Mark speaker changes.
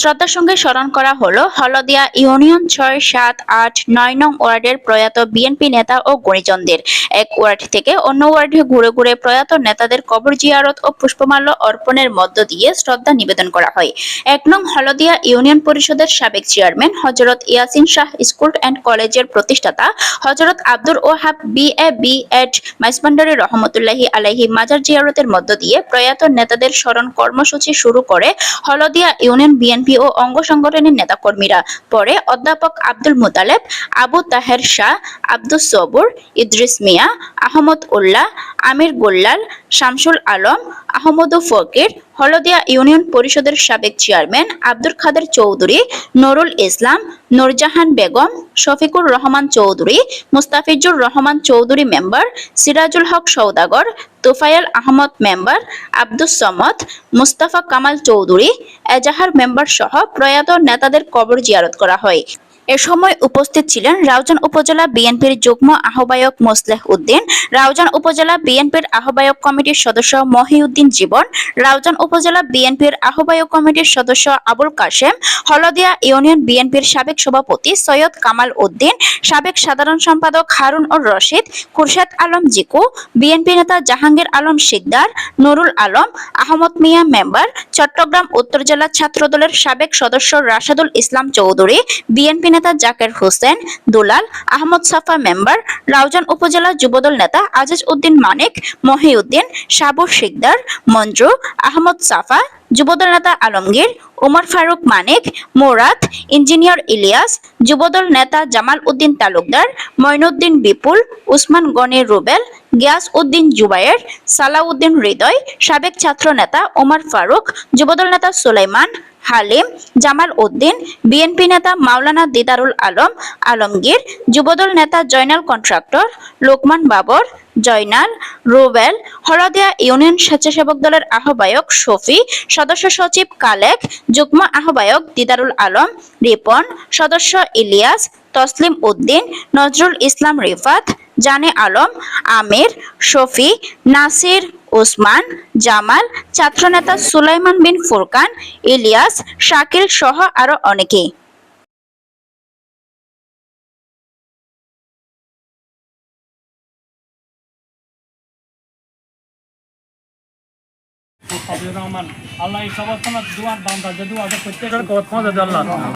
Speaker 1: শ্রদ্ধার সঙ্গে স্মরণ করা হলো হলদিয়া ইউনিয়ন ছয় সাত আট নয় নং ওয়ার্ডের প্রয়াত বিএনপি নেতা ও গণিজনদের। এক ওয়ার্ড থেকে অন্য ওয়ার্ডে ঘুরে ঘুরে প্রয়াত নেতাদের কবর জিয়ারত ও পুষ্পমাল্য অর্পণের মধ্য দিয়ে শ্রদ্ধা নিবেদন করা হয়। এক নং হলদিয়া ইউনিয়ন পরিষদের সাবেক চেয়ারম্যান হজরত ইয়াসিন শাহ স্কুল অ্যান্ড কলেজের প্রতিষ্ঠাতা Hazrat Abdul Wahab B A B Ed Maizbhandari রহমতুল্লাহি আলাইহি মাজার জিয়ারতের মধ্য দিয়ে প্রয়াত নেতাদের স্মরণ কর্মসূচি শুরু করে হলদিয়া ইউনিয়ন বিএনপি ও অঙ্গ সংগঠনের নেতাকর্মীরা, পরে অধ্যাপক আব্দুল মোতালেব, আবু তাহের শাহ, আব্দুস সবুর, ইদ্রিস মিয়া, আহমদ উল্লাহ, আমির গোল্লাল, শামসুল আলম, আহমদু ফকির হলদিয়া ইউনিয়ন পরিষদের সাবেক chairman Abdul Khader Chowdhury, Nurul Islam, Nurjahan Begum, Shafiqur Rahman Chowdhury, Mustafizur Rahman Chowdhury member, Sirajul Haque Saudagar Tofail Ahmad member, Abdus Samad, Mustafa Kamal Chowdhury, Ejahar member সহ প্রয়াত নেতাদের কবর জিয়ারত করা হয়। এ সময় উপস্থিত ছিলেন রাউজান উপজেলা বিএনপির যুগ্ম আহ্বায়ক মোসলেহ উদ্দিন, রাউজান উপজেলা বিএনপির আহ্বায়ক কমিটির সদস্য মহিউদ্দিন জীবন, রাউজান উপজেলা বিএনপির আহ্বায়ক কমিটির সদস্য আবুল কাশেম, হলদিয়া ইউনিয়ন বিএনপির সাবেক সভাপতি সৈয়দ কামাল উদ্দিন, সাবেক সাধারণ সম্পাদক হারুন ও রশিদ, খুরশেদ আলম জিকু, বিএনপি নেতা জাহাঙ্গীর আলম শিকদার, নুরুল আলম, আহমদ মিয়া মেম্বার, চট্টগ্রাম উত্তর জেলা ছাত্রদলের সাবেক সদস্য রাশাদুল ইসলাম চৌধুরী, বিএনপি নেতা জাকের হোসেন, দুলাল আহমদ সাফা মেম্বার, রাউজান উপজেলা যুবদল নেতা আজিজ উদ্দিন মানিক, মহিউদ্দিন সাবুর শিকদার, মঞ্জু, আহমদ সাফা, যুবদল নেতা আলমগীর, উমর ফারুক মানিক মোরাত ইঞ্জিনিয়ার ইলিয়াস, যুবদল নেতা জামাল উদ্দিন তালুকদার মঈনুদ্দিন বিপুল, উসমান গনি রুবেল, গিয়াস উদ্দিন জুবায়ের, সালাউদ্দিন হৃদয়, সাবেক ছাত্র নেতা ওমর ফারুক, যুবদল নেতা সুলাইমান হালিম জামাল উদ্দিন, বিএনপি নেতা মাওলানা দিদারুল আলম, আলমগীর, যুবদল নেতা জয়নাল কন্ট্রাক্টর, লোকমান বাবর, জয়নাল, রুবেল, হলদিয়া ইউনিয়ন স্বেচ্ছাসেবক দলের আহ্বায়ক শফি, সদস্য সচিব কালেক, যুগ্ম আহ্বায়ক দিদারুল আলম, রিপন, সদস্য ইলিয়াস, তসলিম উদ্দিন, নজরুল ইসলাম রিফাত, জানে আলম, আমির, শফি, নাসির ওসমান, জামাল, ছাত্রনেতা সুলাইমান বিন ফুরকান, ইলিয়াস, শাকিল সহ
Speaker 2: আরও অনেকে। আল্লাহ এই সবার তোমার দুয়ার বান্দা যে দুয়াটা প্রত্যেকের কথা আল্লাহ।